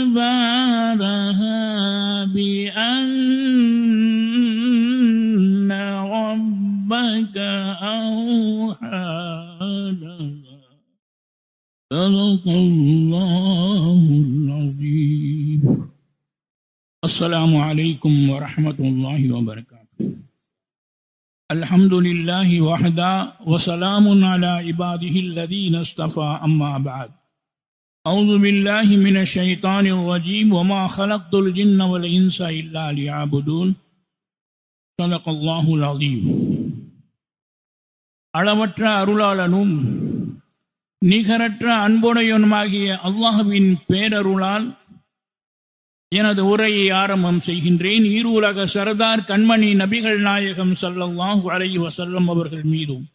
أخبارها بأن ربك أوحى لها. صدق الله العظيم. السلام عليكم ورحمة الله وبركاته. الحمد لله وحده وسلام على عباده الذين اصطفى أما بعد. أعوذ بالله من الشيطان الرجيم وما خلقت الجن والإنس إلا ليعبدون صدق الله العظيم அளவற்ற அருளாளனும் நிகரற்ற அன்புடையனுமாகிய அல்லாஹுவின் பேரருளால் எனது உரையை ஆரம்பம் செய்கின்றேன் ஈருலக சரதார் கண்மணி நபிகள் நாயகம் ஸல்லல்லாஹு அலைஹி வஸல்லம் அவர்கள் மீதும்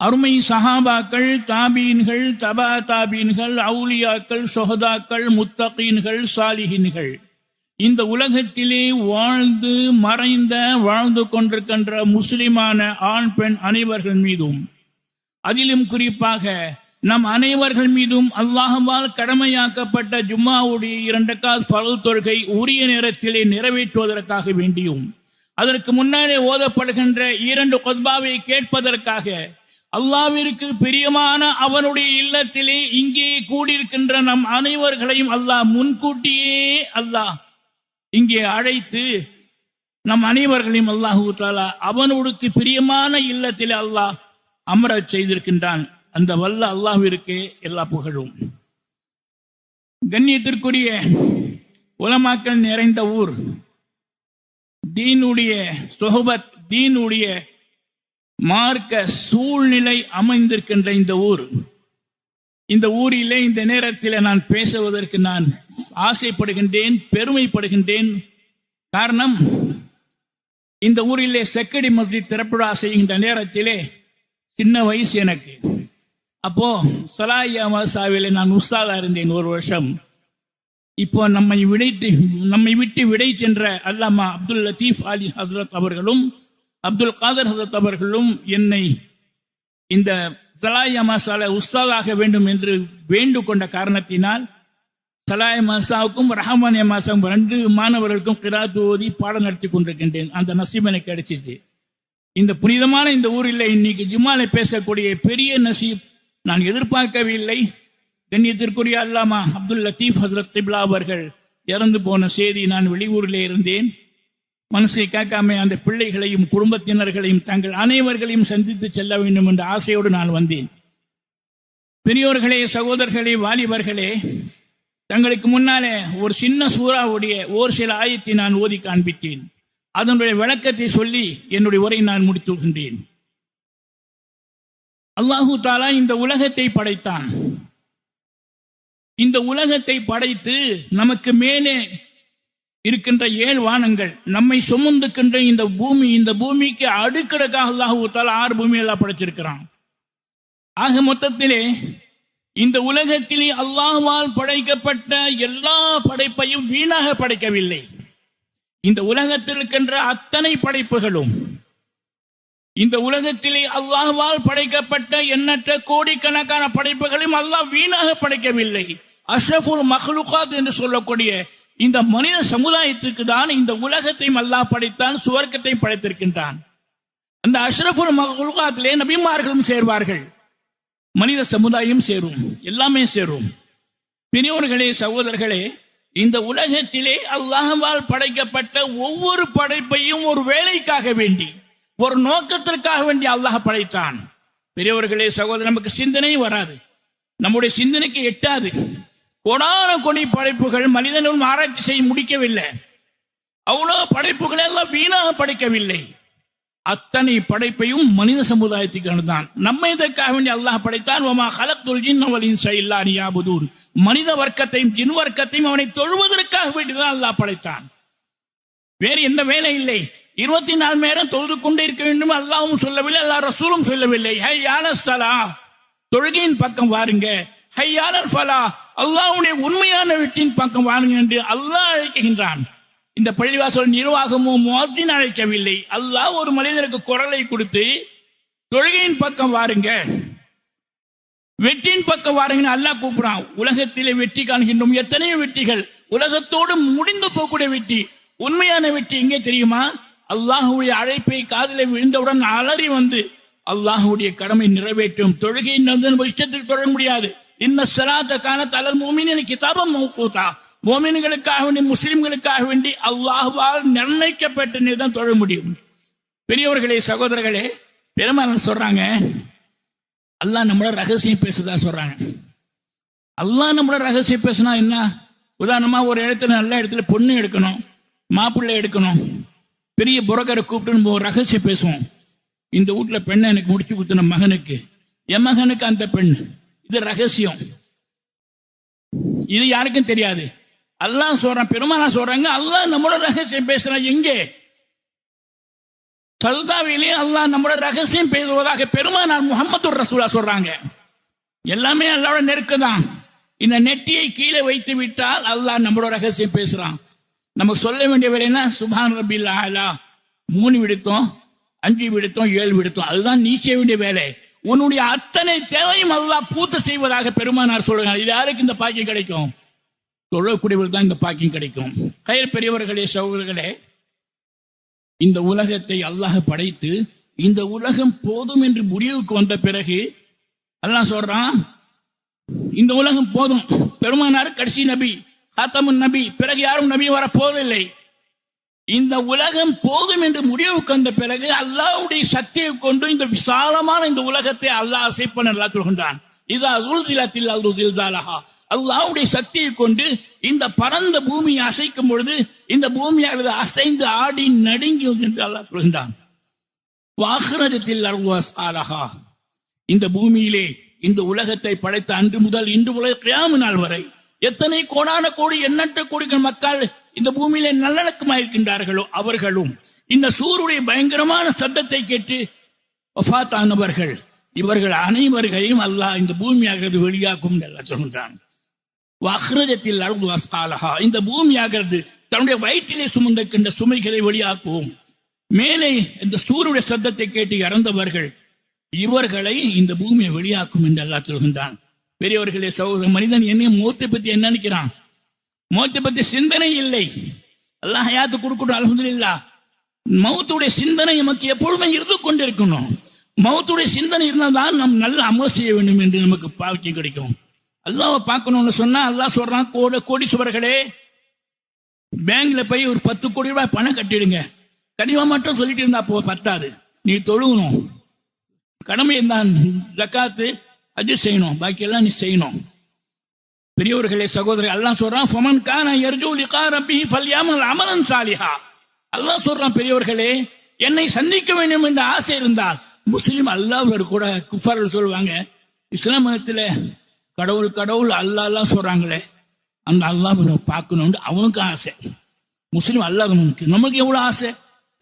அருமை சஹாபாக்கள் தாபீன்கள் தபா தாபீன்கள் அவுலியாக்கள் சொஹதாக்கள் முத்தகீன்கள் சாலிஹின்கள். இந்த உலகத்திலே வாழ்ந்து மறைந்த வாழ்ந்து கொண்டிருக்கின்ற முஸ்லிமான ஆண் பெண் அனைவர்கள் மீதும் அதிலும் குறிப்பாக நம் அனைவர்கள் மீதும் அல்லாஹ்வால் கடமையாக்கப்பட்ட ஜும்மாவுடைய இரண்டு கால் பழு தொழுகை உரிய நேரத்திலே நிறைவேற்றுவதற்காக வேண்டியும் அதற்கு முன்னாலே ஓதப்படுகின்ற இரண்டு கொத்பாவை கேட்பதற்காக அல்லாவிற்கு பிரியமான அவனுடைய இல்லத்திலே இங்கே கூடியிருக்கின்ற நம் அனைவர்களையும் அல்லாஹ் முன்கூட்டியே அல்லாஹ் இங்கே அழைத்து நம் அனைவர்களையும் அல்லாஹு தாலா அவனுக்கு பிரியமான இல்லத்திலே அல்லாஹ் அமரச் செய்திருக்கின்றான். அந்த வல்ல அல்லாஹிற்கு எல்லா புகழும். கண்ணியத்திற்குரிய உலமாக்கள் நிறைந்த ஊர் தீனுடைய சொஹபத் தீனுடைய மார்க்க சூழ்நிலை அமைந்திருக்கின்ற இந்த ஊர். இந்த ஊரிலே இந்த நேரத்தில் நான் பேசுவதற்கு நான் ஆசைப்படுகின்றேன் பெருமைப்படுகின்றேன். காரணம் இந்த ஊரிலே செக்கடி மஸ்ஜித் திறப்புடா செய்கின்ற நேரத்திலே சின்ன வயசு எனக்கு. அப்போ சலாயா மசாவிலே நான் உஸ்தாதா இருந்தேன் ஒரு வருஷம். இப்போ நம்மை விடைத்து நம்மை விட்டு விடை சென்ற அல்லாமா அப்துல் லத்தீப் அலி ஹசரத் அவர்களும் அப்துல் காதர் ஹசத் அவர்களும் என்னை இந்த சலாயா மசால உஸ்தாதாக வேண்டும் என்று வேண்டு கொண்ட காரணத்தினால் சலாய மாசாவுக்கும் ரஹமான் மாசம் ரெண்டு மாணவர்களுக்கும் கிராத்து ஓதி பாடம் நடத்தி கொண்டிருக்கின்றேன். அந்த நசீப் எனக்கு கிடைச்சிது. இந்த புனிதமான இந்த ஊரில் இன்னைக்கு ஜும்மால பேசக்கூடிய பெரிய நசீப் நான் எதிர்பார்க்கவில்லை. கண்ணியத்திற்குரிய அல்லாமா அப்துல் லத்தீப் ஹசரத் திப்லா அவர்கள் இறந்து போன செய்தி நான் வெளியூரிலே இருந்தேன். மனசை காக்காம அந்த பிள்ளைகளையும் குடும்பத்தினர்களையும் தங்கள் அனைவர்களையும் சந்தித்து செல்ல வேண்டும் என்ற ஆசையோடு நான் வந்தேன். பெரியோர்களே சகோதரர்களே வாலிபர்களே தங்களுக்கு முன்னாலே ஒரு சின்ன சூறாவுடைய ஒரு சில ஆயத்தை நான் ஓதி காண்பித்தேன். அதனுடைய விளக்கத்தை சொல்லி என்னுடைய உரை நான் முடித்துகின்றேன் அல்லாஹு தாலா இந்த உலகத்தை படைத்தான். இந்த உலகத்தை படைத்து நமக்கு மேலே இருக்கின்ற ஏழு வானங்கள் நம்மை சுமந்துக்கின்ற இந்த பூமி இந்த பூமிக்கு அடுக்கடுக்காக அல்லாஹு ஆறு பூமி எல்லாம் படைச்சிருக்கிறான். ஆக மொத்தத்திலே இந்த உலகத்திலே அல்லாஹ்வால் படைக்கப்பட்ட எல்லா படைப்பையும் வீணாக படைக்கவில்லை. இந்த உலகத்தில் இருக்கின்ற அத்தனை படைப்புகளும் இந்த உலகத்திலே அல்லாஹால் படைக்கப்பட்ட எண்ணற்ற கோடிக்கணக்கான படைப்புகளையும் அல்லாஹ் வீணாக படைக்கவில்லை. அஷ்ரஃபுல் மஹ்லுகாத் என்று சொல்லக்கூடிய இந்த மனித சமுதாயத்துக்கு தான் இந்த உலகத்தையும் அல்லாஹ் படைத்தான் சுவர்க்கத்தையும் படைத்திருக்கின்றான். அந்த அஷ்ரஃபுல் மஹ்லுகாத்திலே நபிமார்களும் சேர்வார்கள். மனித சமுதாயம் சேரும் எல்லாமே சேரும். பெரியவர்களே சகோதரர்களே இந்த உலகத்திலே அல்லாஹால் படைக்கப்பட்ட ஒவ்வொரு படைப்பையும் ஒரு வேலைக்காக வேண்டி ஒரு நோக்கத்திற்காக வேண்டி அல்லாஹ் படைத்தான். பெரியவர்களே சகோதரர் நமக்கு சிந்தனை வராது. நம்முடைய சிந்தனைக்கு எட்டாது. கோடான கொடி படைப்புகள் மனிதனும் ஆராய்ச்சி செய்ய முடிக்கவில்லை. அவ்வளோ படைப்புகள் எல்லாம் வீணாக படைக்கவில்லை. அத்தனை படைப்பையும் மனித சமுதாயத்துக்கு தான் நம்ம இதற்காக வேண்டி அல்லாஹ் படைத்தான். ஒமா ஹலத்துல் ஜின்னவலின் சைல்லா நியாபுதூர் மனித வர்க்கத்தையும் ஜின் வர்க்கத்தையும் அவனை தொழுவதற்காக வேண்டிதான் அல்லாஹ் படைத்தான். வேறு எந்த வேலை இல்லை. இருபத்தி நாலு நேரம் தொழுது கொண்டே இருக்க வேண்டும். அல்லாவும் சொல்லவில்லை அல்லா ரசூலும் சொல்லவில்லை. ஹை சலா. தொழுகையின் பக்கம் வாருங்க. யானர் ஃபலா. அல்லாவுடைய உண்மையான வீட்டின் பக்கம் வாருங்க என்று அல்லாஹ் அழைக்கின்றான். இந்த பள்ளிவாசல் நிர்வாகமோ முஅத்தின் அழைக்கவில்லை. அல்லாஹ் ஒரு மனிதனுக்கு குரலை கொடுத்து தொழுகையின் பக்கம் வாருங்க. வெற்றியின் பக்கம் வாருங்கன்னு அல்லாஹ் கூப்பிடுறான். உலகத்திலே வெற்றி காண்கின்றோம். எத்தனையோ வெற்றிகள். உலகத்தோடு முடிந்து போகக்கூடிய வெற்றி. உண்மையான வெற்றி எங்கே தெரியுமா? அல்லாஹுடைய அழைப்பை காதிலே விழுந்தவுடன் அலறி வந்து அல்லாஹுடைய கடமை நிறைவேற்றும். தொழுகையின் நடந்து இஷ்டத்துக்கு தொழ முடியாது. இன்ன சலாத்த காண தலர் மோமின் கிதாபம் மௌகூதா. மோமின்களுக்காக வேண்டி முஸ்லிம்களுக்காக வேண்டி அல்லாஹுவால் நிர்ணயிக்கப்பட்ட நீர் தான் தொழ முடியும். பெரியவர்களே சகோதரர்களே பெருமாள் சொல்றாங்க அல்லாஹ் நம்மளோட ரகசியம் பேசுதா சொல்றாங்க. அல்லாஹ் நம்மளோட ரகசியம் பேசுனா என்ன? உதாரணமா ஒரு இடத்துல நல்ல இடத்துல பொண்ணு எடுக்கணும் மாப்பிள்ளை எடுக்கணும் பெரிய புரோக்கரை கூப்பிட்டு நம்ம ஒரு ரகசியம் பேசுவோம். இந்த வீட்டுல பெண்ணை எனக்கு முடிச்சு கொடுத்தன மகனுக்கு. என் மகனுக்கு அந்த பெண். இது ரகசியம். இது யாருக்கும் தெரியாது. அல்லாஹ் சொல்றான் பெருமானா சொல்றாங்க அல்லாஹ் நம்மளோட ரகசியம் பேசுறான். எங்கே? சல்தாவிலே அல்லாஹ் நம்மளோட ரகசியம் பேசுவதாக பெருமானார் முகமது ரசூலா சொல்றாங்க. எல்லாமே அல்லாவோட நெருக்குதான் இந்த நெட்டியை கீழே வைத்து விட்டால் அல்லாஹ் நம்மளோட ரகசியம் பேசுறான். நமக்கு சொல்ல வேண்டிய வேலைன்னா சுபான் ரபி ஆலா. மூணு விடுத்தோம் அஞ்சு விடுத்தோம் ஏழு விடுத்தோம். அதுதான் நீச்ச வேண்டிய வேலை. உன்னுடைய அத்தனை தேவையும் அல்லாஹ் பூர்த்தி செய்வதாக பெருமானார் சொல்றாங்க இது யாருக்கு இந்த பாக்கியம் கிடைக்கும்? தொழக்கூடியவர்கள் தான் இந்த பாக்கியம் கிடைக்கும். கயிறு பெரியவர்களே சகோதரர்களே இந்த உலகத்தை அல்லாஹ் படைத்து இந்த உலகம் போதும் என்று முடிவுக்கு வந்த பிறகு அல்லாஹ் சொல்றான் இந்த உலகம் போதும். பெருமானார் கடைசி நபி காத்தமுன் நபி பிறகு யாரும் நபி வர போதில்லை இந்த உலகம் போதும் என்று முடிவுக்கு வந்த பிறகு அல்லாவுடைய சக்தியை கொண்டு இந்த விசாலமான இந்த உலகத்தை அல்லாஹ் அசைப்பன் நல்லா சொல்கின்றான். இதா உறுதிலத்தில் அல்ருதில்தாலஹா அல்லாஹ்வுடைய சக்தியை கொண்டு இந்த பரந்த பூமியை அசைக்கும் பொழுது இந்த பூமியானது அசைந்து ஆடி நடுங்கி என்று அல்லாஹ் சொல்கின்றான். வாகரஜத்தில் அருவாஸ் ஆலஹா இந்த பூமியிலே இந்த உலகத்தை படைத்த அன்று முதல் இன்று உலக கியாம நாள் வரை எத்தனை கோடான கோடி எண்ணற்ற கோடிகள் மக்கள் இந்த பூமியிலே நல்லடக்கமாயிருக்கின்றார்களோ அவர்களும் இந்த சூருடைய பயங்கரமான சத்தத்தை கேட்டு வஃபாத்தானவர்கள் இவர்கள் அனைவர்களையும் அல்லாஹ் இந்த பூமியாகிறது வெளியாக்கும் என்று சொல்கின்றான். வஹ்ரஜத்தில் அருள் வஸ்காலஹா இந்த பூமியாகிறது தன்னுடைய வயிற்றிலே சுமந்திருக்கின்ற சுமைகளை வெளியாக்குவோம். மேலே இந்த சூருடைய சத்தத்தை கேட்டு இறந்தவர்கள் இவர்களை இந்த பூமியை வெளியாக்கும் என்று அல்லாஹ் சொல்கின்றான். பெரியவர்களே சகோதர மனிதன் என்ன மூத்த பத்தி என்ன நினைக்கிறான்? மௌத்தை பத்தி சிந்தனை இல்லை. அல்லாஹ் ஹயாத்து கொடுக்கட்டும் அலமதுல்லா மௌத்துடைய சிந்தனை நமக்கு எப்பொழுதுமே இருந்து கொண்டிருக்கணும். மௌத்துடைய சிந்தனை இருந்தால் தான் நம் நல்ல அமல் செய்ய வேண்டும் என்று நமக்கு பாக்கியம் கிடைக்கும். அல்லாவை பார்க்கணும்னு சொன்னா அல்லாஹ் சொல்றான் கோட கோடீஸ்வரர்களே பேங்க்ல போய் ஒரு பத்து கோடி ரூபாய் பணம் கட்டிடுங்க. கனிவா மட்டும் சொல்லிட்டு இருந்தா போ பத்தாது. நீ தொழுகணும். கடமை இருந்தான் ஜக்காத்து அது செய்யணும். பாக்கியெல்லாம் நீ செய்யணும். பெரியவர்களே சகோதரி அல்லாஹ் சொல்றான் ஃபமன் கான யர்ஜூ லிகா ரப்பிஹி ஃபல்யாமல் அமலன் சாலிஹா. அல்லாஹ் சொல்றான் பெரியவர்களே என்னை சந்திக்க வேண்டும் என்ற ஆசை இருந்தால் முஸ்லீம் அல்லாஹ் கூட குப்பார்கள் சொல்லுவாங்க. இஸ்லாம் மதத்தில் கடவுள் கடவுள் அல்லாஹ் அல்லா சொல்றாங்களே அந்த அல்லாஹ் பார்க்கணும்னு அவனுக்கும் ஆசை. முஸ்லீம் அல்லாஹ் நமக்கு எவ்வளோ எவ்வளவு ஆசை?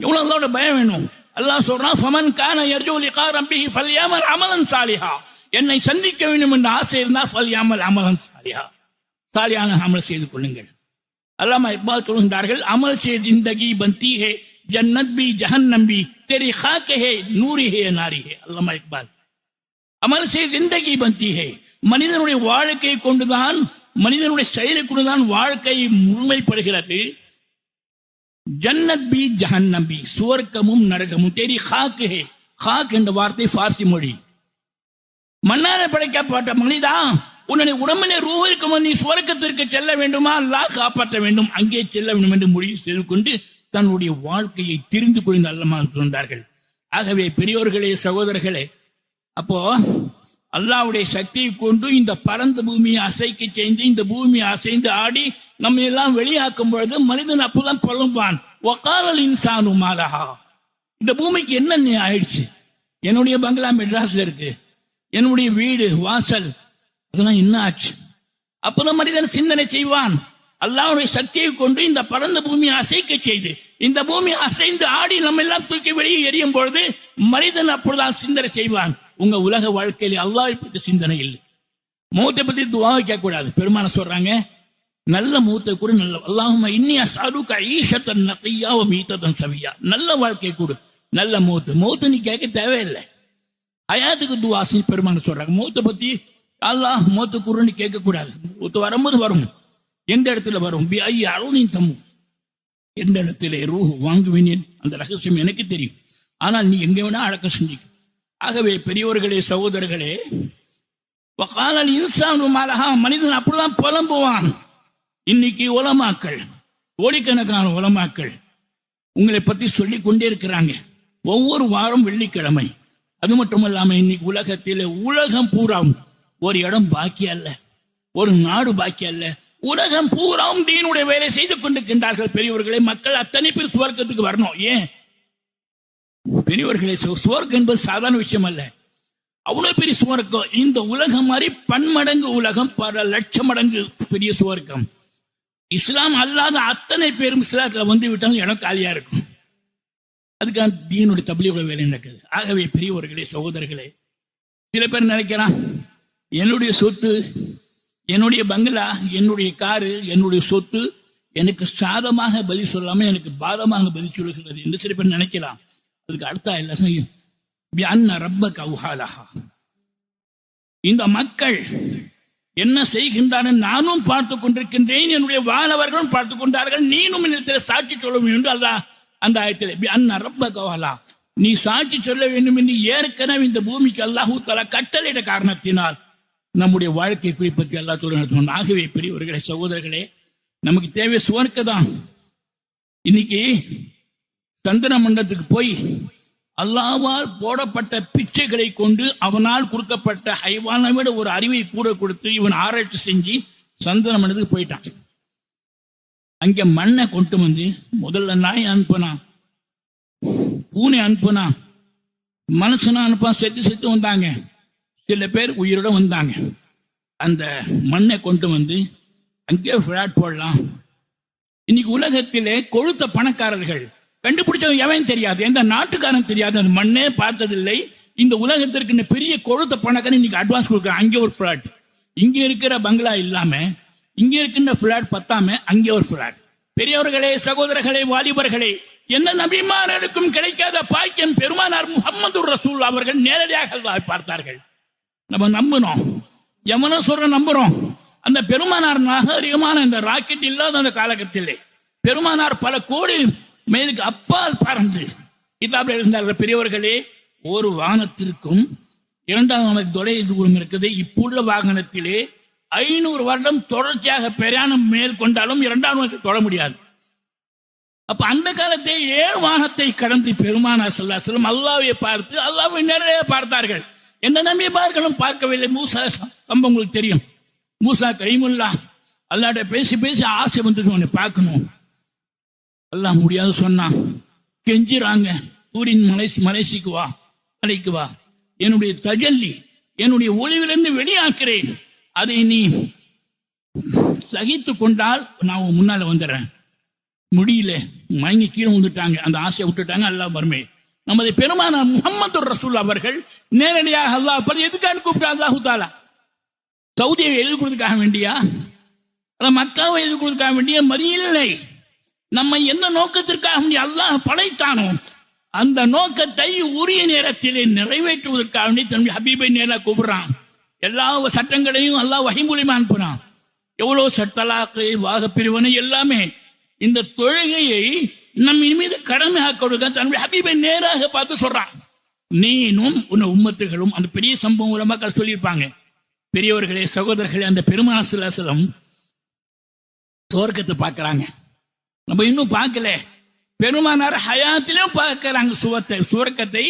எவ்வளவு அல்லாவோட பயம் வேணும்? அல்லாஹ் சொல்றான் ஃபமன் கான யர்ஜூ லிகா ரப்பிஹி ஃபல்யமல் அமலன் சாலிஹா. என்னை சந்திக்க வேண்டும் என்ற ஆசை இருந்தால் ஃபல்யாமல் அமலம் சாலியா சாலியான அமல் செய்து கொள்ளுங்கள் அல்லாம இக்பால் சொல்கின்றார்கள் அமல் சே ஜிந்தகி பந்தி ஹே ஜன்னத் பி ஜஹன் நம்பி தெரி ஹாக்கே ஹே நூரி ஹே நாரி ஹே அல்லாமா இக்பால் அமல் சே ஜிந்தகி பந்தி ஹே மனிதனுடைய வாழ்க்கையை கொண்டுதான் மனிதனுடைய செயலை கொண்டுதான் வாழ்க்கை முழுமைப்படுகிறது ஜன்னத் பி ஜஹன் நம்பி சுவர்க்கமும் நரகமும் தெரி ஹாக்கு ஹே ஹாக் என்ற வார்த்தை பார்சி மொழி மண்ணால படைக்கப்பட்ட மனிதா உன்னுடைய உடம்பிலே ரூ இருக்கும் நீ சுவர்க்கத்திற்கு செல்ல வேண்டுமா? அல்லாஹ் காப்பாற்ற வேண்டும். அங்கே செல்ல வேண்டும் என்று முடிவு செய்து கொண்டு தன்னுடைய வாழ்க்கையை தெரிந்து கொண்டு அல்லமா சொன்னார்கள் ஆகவே பெரியோர்களே சகோதரர்களே அப்போ அல்லாவுடைய சக்தியை கொண்டு இந்த பரந்த பூமியை அசைக்க செய்து இந்த பூமியை அசைந்து ஆடி நம்ம எல்லாம் வெளியாக்கும் பொழுது மனிதன் அப்பதான் புலம்பான் ஒக்காலல் இன்சானு மாலஹா. இந்த பூமிக்கு என்ன ஆயிடுச்சு? என்னுடைய பங்களா மெட்ராஸ்ல இருக்கு. என்னுடைய வீடு வாசல் அதெல்லாம் என்ன ஆச்சு அப்பதான் மனிதன் சிந்தனை செய்வான். அல்லாவுடைய சக்தியை கொண்டு இந்த பரந்த பூமியை அசைக்க செய்து இந்த பூமி அசைந்து ஆடி நம்ம எல்லாம் தூக்கி வெளியே எரியும் பொழுது மனிதன் அப்பொழுதுதான் சிந்தனை செய்வான். உங்க உலக வாழ்க்கையில அல்லாஹ் பற்றி சிந்தனை இல்லை. மூத்தை பத்தி துவாவை கேட்க கூடாது. பெருமான சொல்றாங்க நல்ல மூத்தை கூட நல்ல அல்லாஹும இன்னி அசாதுக்க ஈஷத்தன் நகையாவ மீத்ததன் சவியா. நல்ல வாழ்க்கை கொடு நல்ல மூத்து மூத்து நீ கேட்க தேவையில்லை. ஹயாத்துக்கு துவாசி பெருமான சொல்றாங்க மூத்த பத்தி அல்லாஹ் மூத்து குருன்னு கேட்க கூடாது மூத்து வரும்போது வரும் எந்த இடத்துல வரும் பி ஐ அருளின் தம்மு எந்த இடத்துல ரூ வாங்குவேன் அந்த ரகசியம் எனக்கு தெரியும் ஆனால் நீ எங்க வேணா அடக்கம் செஞ்சுக்க ஆகவே பெரியவர்களே சகோதரர்களே வகாலல் இன்சானு மாலஹா மனிதன் அப்படிதான் புலம்புவான் இன்னைக்கு உலமாக்கள் கோடிக்கணக்கான உலமாக்கள் உங்களை பத்தி சொல்லிக் கொண்டே இருக்கிறாங்க ஒவ்வொரு வாரம் வெள்ளிக்கிழமை அது மட்டும் இல்லாம இன்னைக்கு உலகத்தில உலகம் பூராவும் ஒரு இடம் பாக்கி அல்ல. ஒரு நாடு பாக்கி அல்ல. உலகம் பூராவும் தீனுடைய வேலை செய்து கொண்டிருக்கின்றார்கள் பெரியவர்களை. மக்கள் அத்தனை பேர் சுவர்க்கத்துக்கு வரணும். ஏன்? பெரியவர்களை சுவர்க்கம் என்பது சாதாரண விஷயம் அல்ல. அவ்வளவு பெரிய சுவர்க்கம். இந்த உலகம் மாதிரி பன்மடங்கு உலகம் பல லட்சம் மடங்கு பெரிய சுவர்க்கம். இஸ்லாம் அல்லாத அத்தனை பேரும் இஸ்லாத்துல வந்து விட்டாலும் இடம் காலியா இருக்கும். அதுக்காக தீனுடைய தபிலியோட வேலை நடக்குது. ஆகவே பெரியவர்களே சகோதரர்களே சில பேர் நினைக்கிறான் என்னுடைய சொத்து என்னுடைய பங்களா என்னுடைய காரு என்னுடைய சொத்து எனக்கு சாதமாக பதில் சொல்லாம எனக்கு பாதமாக பதில் சொல்கிறது என்று சில பேர் நினைக்கலாம். அதுக்கு அடுத்த இல்ல ரப்ப கவுஹாலஹா இந்த மக்கள் என்ன செய்கின்றார்கள்? நானும் பார்த்து கொண்டிருக்கின்றேன். என்னுடைய வானவர்களும் பார்த்து கொண்டார்கள். நீனும் என்னிடத்தில் சாட்சி சொல்ல வேண்டும் என்று அல்லாஹ் அந்த ஆயத்தில் அன்ன ரப்ப கவுஹாலா நீ சாட்சி சொல்ல வேண்டும் என்று ஏற்கனவே இந்த பூமிக்கு அல்லாஹூ தலா கட்டளையிட காரணத்தினால் நம்முடைய வாழ்க்கை குறிப்பத்தி அல்லா சொல்லுங்க ஆகவே பெரியவர்களே சகோதரர்களே நமக்கு தேவை சுவர்க்க தான். இன்னைக்கு சந்திர மண்டலத்துக்கு போய் அல்லாவால் போடப்பட்ட பிச்சைகளை கொண்டு அவனால் கொடுக்கப்பட்ட ஹைவானை விட ஒரு அறிவை கூட கொடுத்து இவன் ஆராய்ச்சி செஞ்சு சந்திர மண்டலத்துக்கு போயிட்டான். அங்க மண்ணை கொண்டு வந்து முதல்ல நாய் அனுப்பினா பூனை அனுப்பினா மனுஷனா அனுப்பான் செத்து செத்து வந்தாங்க. சில பேர் உயிரோட வந்தாங்க. அந்த மண்ணை கொண்டு வந்து அங்கே விளையாட் போடலாம். இன்னைக்கு உலகத்திலே கொழுத்த பணக்காரர்கள் கண்டுபிடிச்சவன் எவன் தெரியாது எந்த நாட்டுக்காரன் தெரியாது அந்த மண்ணே பார்த்ததில்லை. இந்த உலகத்திற்கு பெரிய கொழுத்த பணக்காரன் இன்னைக்கு அட்வான்ஸ் கொடுக்குறான். அங்கே ஒரு ஃபிளாட் இங்க இருக்கிற பங்களா இல்லாம இங்க இருக்கின்ற ஃபிளாட் பத்தாம அங்கே ஒரு பிளாட் பெரியவர்களே சகோதரர்களே வாலிபர்களே எந்த நபிமாரனுக்கும் கிடைக்காத பாக்கியம் பெருமானார் முகமது ரசூல் அவர்கள் நேரடியாக பார்த்தார்கள். நம்ம நம்பணும் எவனோ சொல்ற நம்புறோம். அந்த பெருமானார் நாகரிகமான இந்த ராக்கெட் இல்லாத அந்த காலகட்டத்திலே பெருமானார் பல கோடி மேலுக்கு அப்பால் பறந்து கிதாபில் இருந்தார்கள் பெரியவர்களே ஒரு வாகனத்திற்கும் இரண்டாம் வாகனத்துக்கு தொலை தூரம் இருக்குது. இப்புள்ள வாகனத்திலே ஐநூறு வருடம் தொடர்ச்சியாக பிரயாணம் மேற்கொண்டாலும் இரண்டாம் வாகனத்தை தொட முடியாது. அப்ப அந்த காலத்தை ஏழு வாகனத்தை கடந்து பெருமானார் சொல்லாசலம் அல்லாவை பார்த்து அல்லாவை நிறைய பார்த்தார்கள். எந்த நம்பியபார்களும் பார்க்கவில்லை. மூசா ரொம்ப உங்களுக்கு தெரியும். மூசா கைமுல்லா அல்லாட்ட பேசி பேசி ஆசை வந்து உன்னை பார்க்கணும். எல்லாம் முடியாது சொன்னான் கெஞ்சிறாங்க. ஊரின் மலை மலேசிக்கு வா மலைக்கு வா. என்னுடைய தஜல்லி என்னுடைய ஒளிவிலிருந்து வெளியாக்குறேன். அதை நீ சகித்து கொண்டால் நான் முன்னால வந்துடுறேன். முடியல. மயங்கி கீழே வந்துட்டாங்க அந்த ஆசையை விட்டுட்டாங்க. அல்லாஹ் மருமை நமது பெருமான முகமது ரசூல் அவர்கள் நேரடியாக அல்லாஹ் பதி எதுக்காக கூப்பிட்டா அல்லாஹு தாலா? சவுதியை எழுதி கொடுத்துக்காக வேண்டியா? மக்காவை எழுதி கொடுத்துக்காக வேண்டிய? மதியில்லை. நம்ம எந்த நோக்கத்திற்காக அல்லாஹ் படைத்தானோ அந்த நோக்கத்தை உரிய நேரத்திலே நிறைவேற்றுவதற்காக வேண்டி தன்னுடைய ஹபீபை நேராக கூப்பிடுறான். எல்லா சட்டங்களையும் அல்லாஹ் வகைமொழியுமா அனுப்புறான் எவ்வளவு சட்டலாக்கு வாகப்பிரிவனை எல்லாமே. இந்த தொழுகையை நம் மீது கடமையாக கொடுக்க தன்னுடைய ஹபீபை நேராக பார்த்து சொல்றான். நீனும் உன்னை உம்மத்துகளும் அந்த பெரிய சம்பவம் மூலமாக சொல்லியிருப்பாங்க. பெரியவர்களே சகோதரர்களே அந்த பெருமாசலம் சுவர்க்கத்தை பார்க்குறாங்க. நம்ம இன்னும் பார்க்கல. பெருமானார் ஹயாத்திலும் பார்க்குறாங்க சுவத்தை சுவர்க்கத்தை.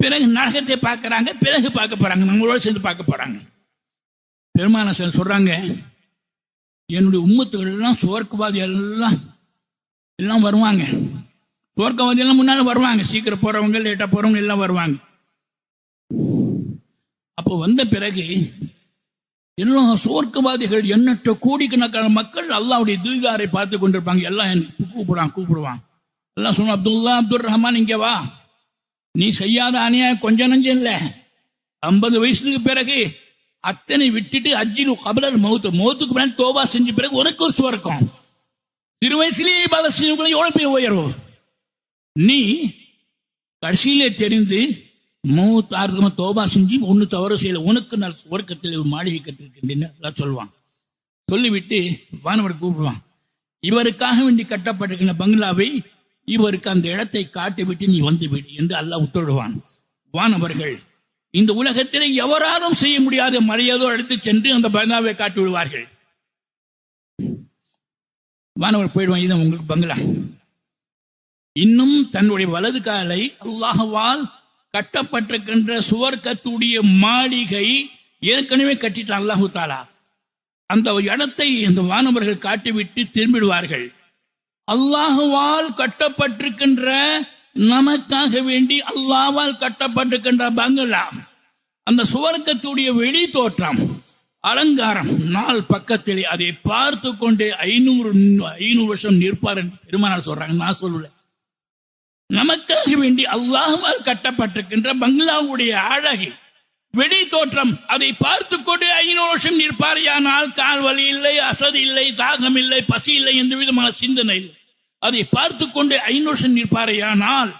பிறகு நரகத்தை பார்க்கறாங்க பிறகு பார்க்க போறாங்க. நம்மளோட சேர்ந்து பார்க்க போறாங்க. பெருமானார் சொல்றாங்க என்னுடைய உம்மத்துகள் எல்லாம் சுவர்க்கவாதி எல்லாம் எல்லாம் வருவாங்க. சுவர்க்கவாதி எல்லாம் முன்னால வருவாங்க. சீக்கிரம் போறவங்க லேட்டா போறவங்க எல்லாம் வருவாங்க. அப்போ வந்த பிறகு எல்லாம் சுவர்க்கவாதிகள் எண்ணற்ற கோடிக்கணக்கான மக்கள் அல்லாவுடைய தீகாரை பார்த்து கொண்டிருப்பாங்க. எல்லாம் கூப்பிடுவாங்க கூப்பிடுவான் கூப்பிடுவான். எல்லாம் சொன்ன அப்துல்லா அப்துல் ரஹ்மான் இங்கே வா. நீ செய்யாத அநியாயம் கொஞ்சம் நஞ்சம் இல்ல. ஐம்பது வயசுக்கு பிறகு அத்தனை விட்டுட்டு அஜிலு கபலர் மௌத்து மௌத்துக்கு பின்னாடி தோபா செஞ்ச பிறகு உனக்கு ஒரு சுவர்க்கம் சிறு வயசுலேயே இபாதத் செஞ்சவங்களுக்கு எவ்வளோ பெரிய உயர்வு? நீ கடைசியிலே தெரிந்து மூத்த ஆர்த்தமா தோபா செஞ்சு ஒன்று தவறு செய்யல. உனக்கு நான் சுவர்க்கத்தில் ஒரு மாளிகை கட்டிருக்கின்றேன்னு எல்லாம் சொல்லுவான். சொல்லிவிட்டு வானவர் கூப்பிடுவான். இவருக்காக வேண்டி கட்டப்பட்டிருக்கிற பங்களாவை இவருக்கு அந்த இடத்தை காட்டிவிட்டு நீ வந்துவிடு என்று அல்லாஹ் உத்தரவான் வானவர்கள் இந்த உலகத்தில் எவராலும் செய்ய முடியாத மரியாதோ எடுத்து சென்று அந்த பங்களாவை காட்டி விடுவார்கள் வானவர் போயிடுவான் இதுதான் உங்களுக்கு பங்களா. இன்னும் தன்னுடைய வலது காலை அல்லாஹவால் கட்டப்பட்டிருக்கின்ற சுவர்க்கத்துடைய மாளிகை ஏற்கனவே கட்டிட்டான் அல்லாஹு தாலா. அந்த இடத்தை அந்த வானவர்கள் காட்டிவிட்டு திரும்பிடுவார்கள். அல்லாஹுவால் கட்டப்பட்டிருக்கின்ற நமக்காக வேண்டி அல்லாஹ்வால் கட்டப்பட்டிருக்கின்ற பங்களா அந்த சுவர்க்கத்துடைய வெளி தோற்றம் அலங்காரம் நாள் பக்கத்திலே அதை பார்த்து கொண்டு ஐநூறு ஐநூறு வருஷம் நிற்பார் என்று பெருமானார் சொல்றாங்க. நான் சொல்லல. நமக்காக வேண்டி அல்லாஹ்வால் கட்டப்பட்டிருக்கின்ற பங்களாவுடைய அழகு வெளி தோற்றம் அதை பார்த்து கொண்டு ஐநூறு வருஷம் நிற்பார். ஆனால் கால் வலி இல்லை அசதி இல்லை தாகம் இல்லை பசி இல்லை எந்த விதமான சிந்தனை இல்லை. அதை பார்த்து கொண்டு ஐநோஷன் நிற்பாரையானால்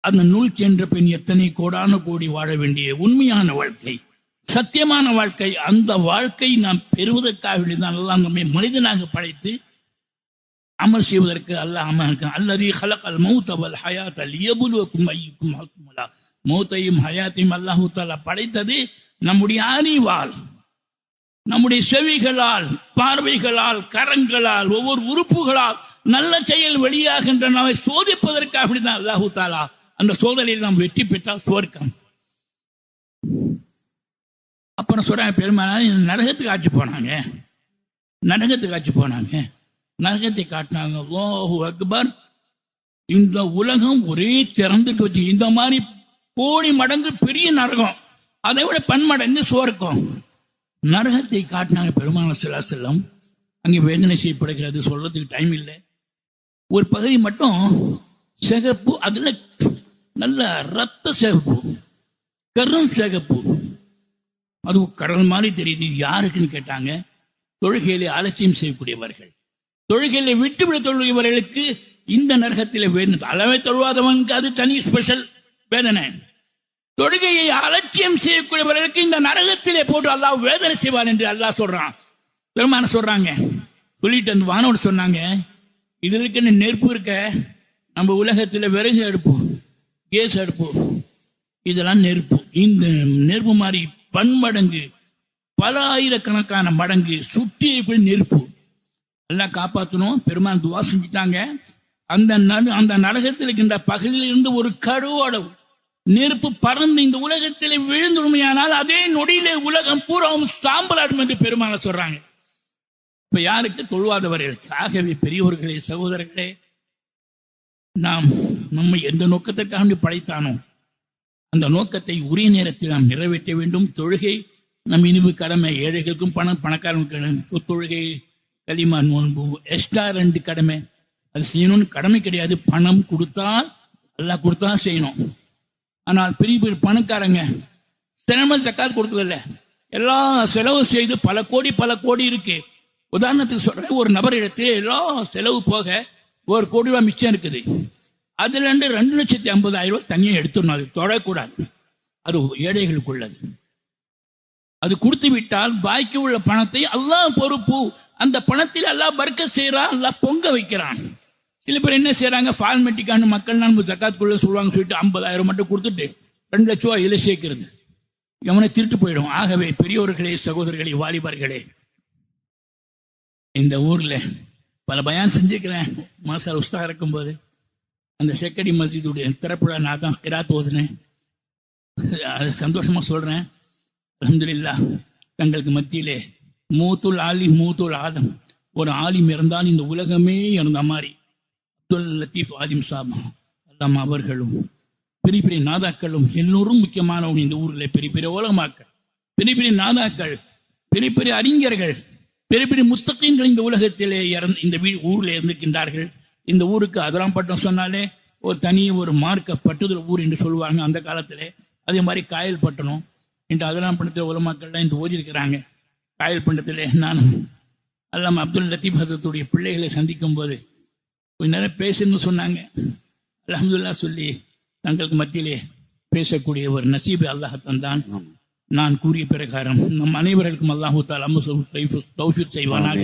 அந்த நூல் சென்ற பெண் எத்தனை கோடான கோடி வாழ வேண்டிய உண்மையான வாழ்க்கை. சத்தியமான வாழ்க்கை. அந்த வாழ்க்கை நாம் பெறுவதற்காக வேண்டிதான் அல்லாஹ் நம்மை மனிதனாக படைத்து அமல் செய்வதற்கு அல்லாஹ் அமர்க்க அல்லது அல் மௌத் அவல் ஹயாத் அல் எபுலுவக்கும் ஐயுக்கும் மௌத்தையும் ஹயாத்தையும் அல்லாஹு தாலா படைத்தது நம்முடைய அறிவால். நம்முடைய செவிகளால் பார்வைகளால் கரங்களால் ஒவ்வொரு உறுப்புகளால் நல்ல செயல் வெளியாகின்ற நம்மை சோதிப்பதற்காக தான் அல்லாஹு தாலா. அந்த சோதனையில் நாம் வெற்றி பெற்றால் சுவர்க்கம். அப்புறம் சொல்றாங்க பெருமாள் நரகத்துக்கு ஆட்சி போனாங்க. நரகத்துக்கு ஆட்சி போனாங்க. நரகத்தை காட்டினாங்க ஓஹு அக்பர். இந்த உலகம் ஒரே திறந்துட்டு வச்சு இந்த மாதிரி கோடி மடங்கு பெரிய நரகம். அதை விட பன்மடங்கு சுவர்க்கம். நரகத்தை காட்டினாங்க பெருமான சிலா செல்லம் அங்கே வேதனை செய்யப்படுகிறது சொல்றதுக்கு டைம் இல்லை. ஒரு பகுதி மட்டும் சிகப்பு அதுல நல்ல ரத்த சிகப்பு கரும் சிகப்பு. அது கடல் மாதிரி தெரியுது யாருக்குன்னு கேட்டாங்க. தொழுகையிலே அலட்சியம் செய்யக்கூடியவர்கள். தொழுகையில விட்டுவிட தொழுகிறவர்களுக்கு இந்த நரகத்தில் வேதனை. அளவை தொழுவாதவனுக்கு அது தனி ஸ்பெஷல் வேதனை. தொழுகையை அலட்சியம் செய்யக்கூடியவர்களுக்கு இந்த நரகத்திலே போட்டு அல்லாஹ் வேதனை செய்வான் என்று அல்லாஹ் சொல்றான். பெருமான சொல்றாங்க. சொல்லிட்டு அந்த வானோடு சொன்னாங்க இதுல இருக்க நெருப்பு இருக்க நம்ம உலகத்தில் விறகு அடுப்பு கேஸ் அடுப்பு இதெல்லாம் நெருப்பு. இந்த நெருப்பு மாதிரி பன்மடங்கு பல ஆயிரக்கணக்கான மடங்கு சுற்றி இருக்கிற நெருப்பு. எல்லாம் காப்பாற்றணும் பெருமாள் துவா செஞ்சுட்டாங்க. அந்த நடு அந்த நரகத்தில் இருக்கின்ற பகுதியில் இருந்து ஒரு கடுவளவு நெருப்பு பறந்து இந்த உலகத்தில் விழுந்துடுமையானால் அதே நொடியிலே உலகம் பூராவும் சாம்பலாடும் என்று பெருமான சொல்றாங்க. இப்ப யாருக்கு தொழுவாதவர்களுக்கு ஆகவே பெரியவர்களே சகோதரர்களே நாம் நம்மை எந்த நோக்கத்திற்காக படைத்தானோ அந்த நோக்கத்தை உரிய நேரத்தில் நாம் நிறைவேற்ற வேண்டும். தொழுகை நம் இனிவு கடமை ஏழைகளுக்கும் பணம் பணக்காரனுக்கு தொழுகை களிமா நோன்பு எக்ஸ்ட்ரா ரெண்டு கடமை. அது செய்யணும்னு கடமை கிடையாது. பணம் கொடுத்தா எல்லாம் கொடுத்தா செய்யணும். ஆனால் பெரிய பெரிய பணக்காரங்க தினமும் தக்காது கொடுக்கல எல்லா செலவு செய்து பல கோடி பல கோடி இருக்கு. உதாரணத்துக்கு சொல்றேன் ஒரு நபர் இடத்துல எல்லா செலவு போக ஒரு கோடி ரூபாய் மிச்சம் இருக்குது. அதுல இருந்து ரெண்டு லட்சத்தி ஐம்பதாயிரம் ரூபாய் தனியாக எடுத்துடணும். அது தொடக்கூடாது. அது ஏழைகளுக்குள்ளது அது கொடுத்து விட்டால் பாக்கி உள்ள பணத்தை அல்லாஹ் பொறுப்பு. அந்த பணத்தில் அல்லாஹ் பர்க்க செய்யறான் அல்லாஹ் பொங்க வைக்கிறான். சில பேர் என்ன செய்யறாங்க ஃபார்மெட்டிக்கான மக்கள் நம்ம ஜக்காத்துக்குள்ள சொல்லுவாங்க சொல்லிட்டு ஐம்பதாயிரம் மட்டும் கொடுத்துட்டு ரெண்டு லட்சம் ரூபாய் இதில் சேர்க்கிறது. எவனை திருட்டு போயிடும். ஆகவே பெரியவர்களே சகோதரர்களே வாலிபர்களே இந்த ஊர்ல பல பயான் செஞ்சுக்கிறேன். மாசால் உஸ்தா இருக்கும்போது அந்த செக்கடி மஸ்ஜிதுடைய திறப்புழா நான் தான் கிராத் ஓதுனேன். அது சந்தோஷமா சொல்றேன். அலமதுல்லா தங்களுக்கு மத்தியிலே மூத்துல் ஆலி மூத்துல் ஆதம். ஒரு ஆலிம் இருந்தால் இந்த உலகமே இருந்த மாதிரி. அப்துல் லத்தீப் ஆதிம் சாப் அல்லாம அவர்களும் பெரிய பெரிய நாதாக்களும் எல்லோரும் முக்கியமானவங்க இந்த ஊரில் பெரிய பெரிய உலகமாக்கள். பெரிய பெரிய நாதாக்கள் பெரிய பெரிய அறிஞர்கள் பெரிய பெரிய முத்தகங்கள் இந்த உலகத்திலே இறந்து இந்த வீ ஊரில் இருந்திருக்கின்றார்கள். இந்த ஊருக்கு அதிராம்பட்டினம் சொன்னாலே ஒரு தனி ஒரு மார்க்க பட்டுதல் ஊர் என்று சொல்லுவாங்க அந்த காலத்திலே. அதே மாதிரி காயல் பட்டணம் இன்று அதிராம்பட்டினத்தில் உலமாக்கள்லாம் இன்று ஓதி இருக்கிறாங்க காயல் பண்டத்திலே நான் அல்லாம அப்துல் லத்தீப் ஹசரத்துடைய பிள்ளைகளை சந்திக்கும் போது கொஞ்ச நேரம் பேசுன்னு சொன்னாங்க. அலமதுல்லா சொல்லி தங்களுக்கு மத்தியிலே பேசக்கூடிய ஒரு நசீபு அல்லாஹத்தான் தான் நான் கூறிய பிரகாரம் நம் அனைவருக்கும் அல்லாஹு தௌஷித் செய்வானாக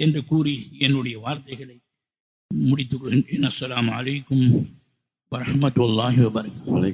என்று கூறி என்னுடைய வார்த்தைகளை முடித்துக் கொள்கின்றேன். அஸ்லாம் அலைக்கும் வரமத்துல்லாஹி வபரகம்